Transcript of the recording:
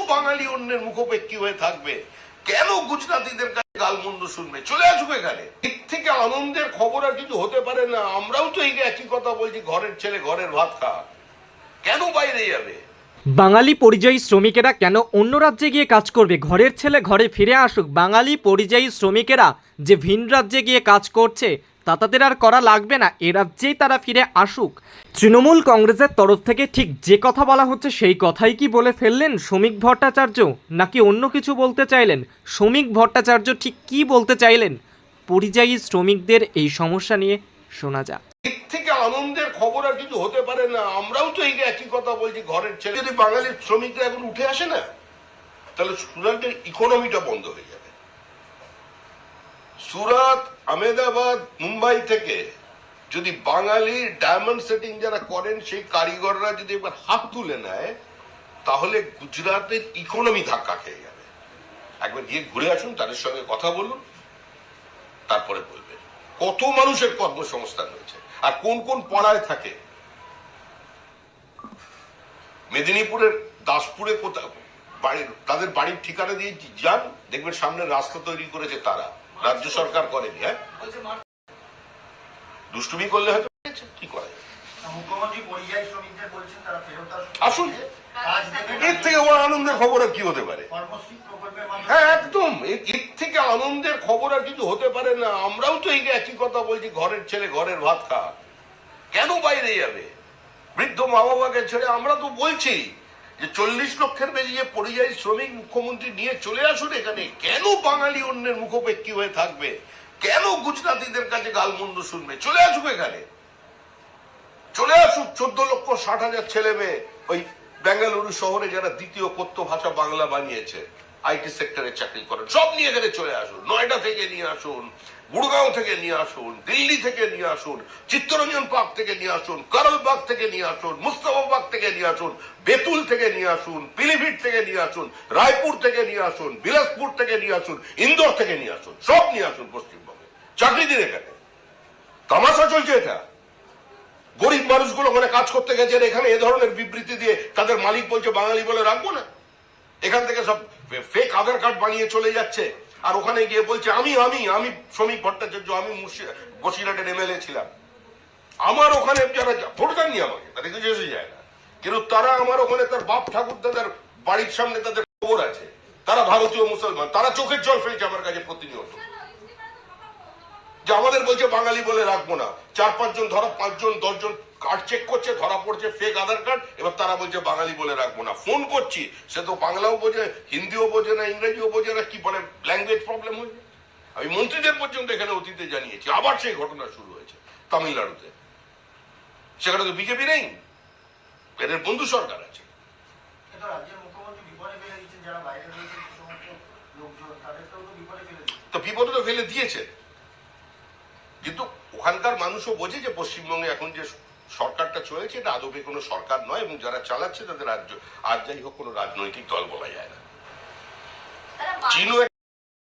বাঙালি অন্যের মুখোপেক্ষী হয়ে থাকবে? কেন গুজরাটিদের কাছে গালমন্দ শুনবে? চলে আসুক এখানে। এর থেকে আনন্দের খবর আর কিছু হতে পারে না। আমরাও তো এই একই কথা বলছি, ঘরের ছেলে ঘরের ভাত খা। কেন বাইরে যাবে? বাঙালি পরিযায়ী শ্রমিকেরা কেন অন্য রাজ্যে গিয়ে কাজ করবে? ঘরের ছেলে ঘরে ফিরে আসুক। বাঙালি পরিযায়ী শ্রমিকেরা যে ভিন রাজ্যে গিয়ে কাজ করছে তা তাদের আর করা লাগবে না, এ রাজ্যেই তারা ফিরে আসুক। তৃণমূল কংগ্রেসের তরফ থেকে ঠিক যে কথা বলা হচ্ছে সেই কথাই কি বলে ফেললেন শ্রমিক ভট্টাচার্য, নাকি অন্য কিছু বলতে চাইলেন? শ্রমিক ভট্টাচার্য ঠিক কি বলতে চাইলেন? পরিযায়ী শ্রমিকদের এই সমস্যা নিয়ে শোনা যাক। থেকে আনন্দের খবর আর কিছু হতে পারে না, আমরাও তো এই একই কথা বলছি, ঘরের ছেলে যদি বাঙালির শ্রমিকরা এখন উঠে আসে না, তাহলে সুরাটের ইকোনমিটা বন্ধ হয়ে যাবে। সুরাত আমেদাবাদ মুম্বাই থেকে। যদি বাঙালি ডায়মন্ড সেটিং যারা করেন, সেই কারিগররা যদি এবার হাত তুলে নেয়, তাহলে গুজরাটের ইকোনমি ধাক্কা খেয়ে যাবে। একবার গিয়ে ঘুরে আসুন, তাদের সঙ্গে কথা বলুন, তারপরে বলবেন। কত মানুষের কর্মসংস্থান হয়েছে, আর কোন কোন পাড়ায় থাকে? মেদিনীপুরের দাসপুরে কোথাও, বাড়ির, তাদের বাড়ির ঠিকানা দিয়ে যান, দেখবেন সামনে রাস্তা তৈরি করেছে তারা। রাজ্য সরকার করেনি হ্যাঁ? দুষ্টুমি করলে হয়তো কি করে? আসুন। এর থেকে বড় আনন্দের খবর আর কি হতে পারে? হ্যাঁ একদম। এর থেকে আনন্দের খবর আর কিছু হতে পারে না। আমরাও তো এই একই কথা বলছি ঘরের ছেলে ঘরের ভাত খা কেন বাইরে যাবে? বৃদ্ধ মা বাবাকে ছেড়ে আমরা তো বলছি। যে চল্লিশ লক্ষের বেরিয়ে পরিযায়ী শ্রমিক মুখ্যমন্ত্রী নিয়ে চলে আসুন এখানে, কেন বাঙালি অন্যের মুখোপেক্ষী হয়ে থাকবে? কেন গুজরাতিদের কাছে গালমন্দ শুনবে? চলে আসুক এখানে। চলে আসুক, চোদ্দ লক্ষ ষাট হাজার ছেলে মেয়ে ওই বেঙ্গালুরু শহরে যারা দ্বিতীয় কথ্য ভাষা বাংলা বানিয়েছে। আইটি সেক্টরে চাকরি করেন সব নিয়ে এখানে চলে আসুন নয়ডা থেকে নিয়ে আসুন গুড়গাঁও থেকে নিয়ে আসুন দিল্লি থেকে নিয়ে আসুন চিত্তরঞ্জন পার্ক থেকে নিয়ে আসুন করলবাগ থেকে নিয়ে আসুন মুস্তাফাবাগ থেকে নিয়ে আসুন বেতুল থেকে নিয়ে আসুন পিলিভিট থেকে নিয়ে আসুন রায়পুর থেকে নিয়ে আসুন বিলাসপুর থেকে নিয়ে আসুন ইন্দোর থেকে নিয়ে আসুন সব নিয়ে আসুন পশ্চিমবঙ্গে চাকরি দিন এখানে তামাশা চলছে এটা গরিব মানুষগুলো ওখানে কাজ করতে গেছে এখানে এ ধরনের বিবৃতি দিয়ে তাদের মালিক বলছে বাঙালি বলে রাখব না এখান থেকে সব ফেক আধার কার্ড বানিয়ে চলে যাচ্ছে। আর ওখানে গিয়ে বলছে, আমি আমি আমি শ্রমিক ভট্টাচার্য, আমি বসিরহাটের এমএলএ ছিলাম। আমার ওখানে যারা ভোট দেননি আমাকে তাদের কিছু এসে যায় না। কিন্তু তারা আমার ওখানে তার বাপ ঠাকুর দাদার বাড়ির সামনে তাদের খবর আছে। তারা ভারতীয় মুসলমান, তারা চোখের জল ফেলছে আমার কাছে প্রতিনিয়ত। যে আমাদের বলছে বাঙালি বলে রাখব না। চার পাঁচজন ধরা পাঁচজন দশজন কার্ড চেক করছে ধরা পড়ছে ফেক আধার কার্ড এবার তারা বলছে বাঙালি বলে রাখব না। ফোন করছি সে তো বাংলাও বোঝে হিন্দিও বোঝে না ইংরেজিও বোঝে না কি বলে ল্যাঙ্গুয়েজ প্রবলেম হয়েছে আমি মন্ত্রীদের পর্যন্ত এখানে অতীতে জানিয়েছি আবার সেই ঘটনা শুরু হয়েছে তামিলনাড়ুতে। সেখানে তো বিজেপি নেই এদের বন্ধু সরকার আছে। তো বিপদে তো ফেলে দিয়েছে। কিন্তু ওখানকার মানুষও বোঝে যে পশ্চিমবঙ্গে এখন যে সরকারটা চলেছে এটা আদবে কোনো সরকার নয় এবং যারা চালাচ্ছে তাদের রাজ্য আর যাই হোক কোনো রাজনৈতিক দল বলা যায় না। চীনও